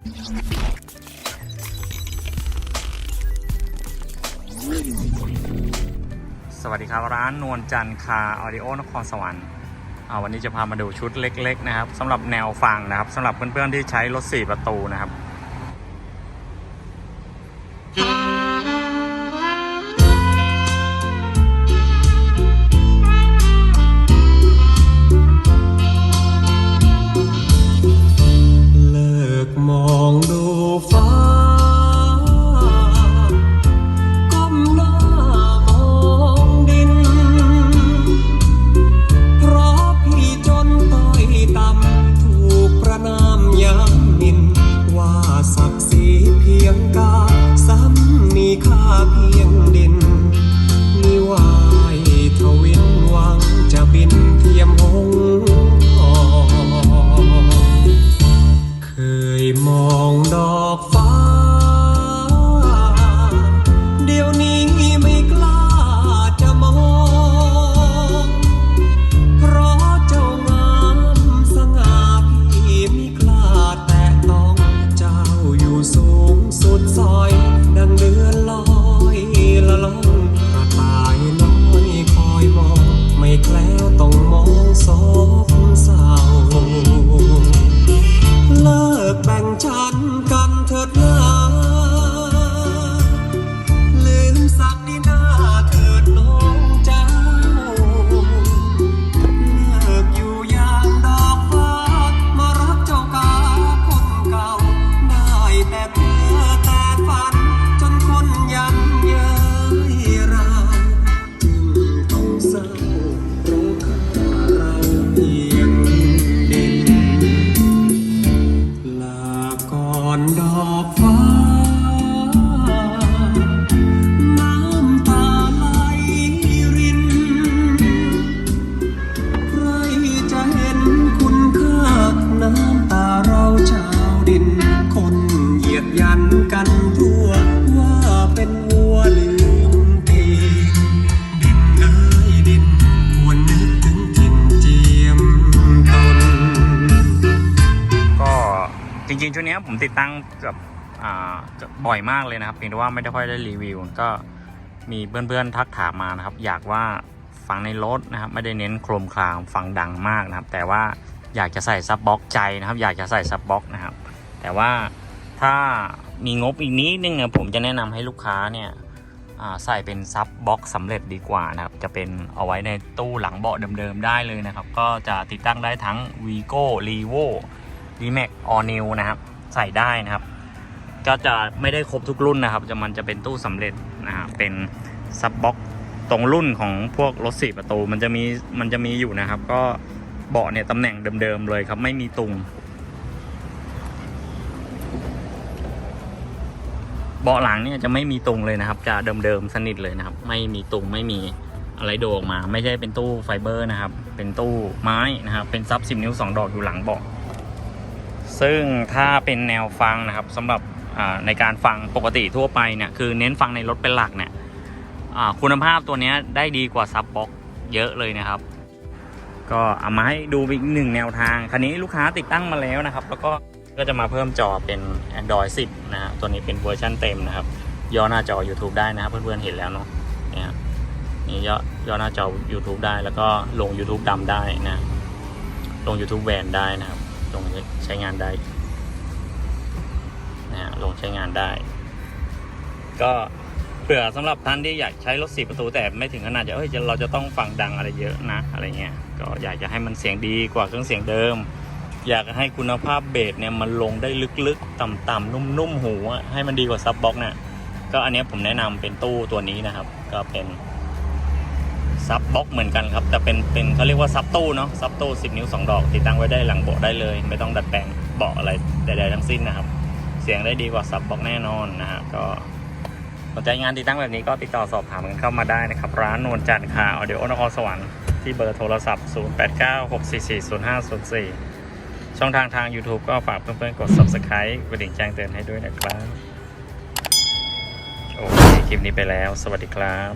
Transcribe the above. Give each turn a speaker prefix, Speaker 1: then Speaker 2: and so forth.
Speaker 1: สวัสดีครับร้านนวลจันทร์คาออดิโอนครสวรรค์วันนี้จะพามาดูชุดเล็ก ๆ นะครับสำหรับแนวฟังนะครับสำหรับเพื่อนๆที่ใช้รถ 4 ประตูนะครับ
Speaker 2: ลิก สูงสุดซอย ริง
Speaker 1: ๆชุดเนี้ผมติดตั้งกับบ่อยมากเลยนะครับ เพียงแต่ว่าไม่ได้ค่อยได้รีวิว ก็มีเพื่อนๆทักถามมานะครับ อยากว่าฟังในรถนะครับ ไม่ได้เน้นโครมคลามฟังดังมากนะครับ แต่ว่าอยากจะใส่ซับบ็อกใจนะครับ อยากจะใส่ซับบ็อกนะครับ แต่ว่าถ้ามีงบอีกนิดนึงเนี่ยผมจะแนะนำให้ลูกค้าเนี่ยใส่เป็นซับบ็อกสำเร็จดีกว่านะครับ จะเป็นเอาไว้ในตู้หลังเบาะเดิมๆได้เลยนะครับ ก็จะติดตั้งได้ทั้ง Vigo r e v o d m a x All New นะครับ ใส่ได้นะครับ ก็จะไม่ได้ครบทุกรุ่นนะครับ จะมันจะเป็นตู้สำเร็จนะฮะเป็นซับบ็อกตรงรุ่นของพวกรถสี่ประตูมันจะมีมันจะมีอยู่นะครับ ก็เบาะเนี่ยตำแหน่งเดิมๆเลยครับ ไม่มีตุงเบาะหลังเนี่ยจะไม่มีตุงเลยนะครับ จะเดิมๆสนิทเลยนะครับ ไม่มีตุงไม่มีอะไรโดดออกมา ไม่ใช่เป็นตู้ไฟเบอร์นะครับ เป็นตู้ไม้นะครับ เป็นซับสิบนิ้วสองดอกอยู่หลังเบาะ ซึ่งถ้าเป็นแนวฟังนะครับสำหรับในการฟังปกติทั่วไปเนี่ยคือเน้นฟังในรถเป็นหลักเนี่ยคุณภาพตัวนี้ได้ดีกว่าซับบ็อกเยอะเลยนะครับ ก็เอามาให้ดูอีกหนึ่งแนวทาง คันนี้ลูกค้าติดตั้งมาแล้วนะครับ แล้วก็ก็จะมาเพิ่มจอเป็น Android 10 นะฮะตัวนี้เป็นเวอร์ชันเต็มนะครับ ย่อหน้าจอ YouTube ได้นะครับ เพื่อนๆเห็นแล้วเนาะเนี่ยนี่ย่อย่อหน้าจอ YouTube ได้แล้วก็ลง YouTube ดำได้นะ ลง YouTube แวนได้นะครับ ลงใช้งานได้นะฮะลงใช้งานได้ ก็เผื่อสำหรับท่านที่อยากใช้รถสี่ประตูแต่ไม่ถึงขนาดจะเอ้ยเราจะต้องฟังดังอะไรเยอะนะอะไรเงี้ยก็อยากจะให้มันเสียงดีกว่าเครื่องเสียงเดิม อยากให้คุณภาพเบสเนี่ยมันลงได้ลึกๆ ต่ำๆนุ่มๆหูอะให้มันดีกว่าซับบ็อกเนี่ยก็อันนี้ผมแนะนำเป็นตู้ตัวนี้นะครับ ก็เป็น ซับบ็อกเหมือนกันครับ แต่เป็นเป็นเขาเรียกว่าซับตู้เนาะซับตู้10 นิ้ว 2 ดอก ติดตั้งไว้ได้หลังเบาะได้เลย ไม่ต้องดัดแปลงเบาะอะไรใดๆทั้งสิ้นนะครับ เสียงได้ดีกว่าซับบ็อกแน่นอนนะฮะก็สนใจงานติดตั้งแบบนี้ก็ติดต่อสอบถามกันเข้ามาได้นะครับ ร้านนวลจันทร์คาออเดโอนครสวรรค์ที่เบอร์โทรศัพท์ 0896440504 ช่องทางทาง YouTube ก็ฝากเพื่อนๆกด Subscribe กระดิ่งแจ้งเตือนให้ด้วยนะครับโอเคคลิปนี้ไปแล้ว สวัสดีครับ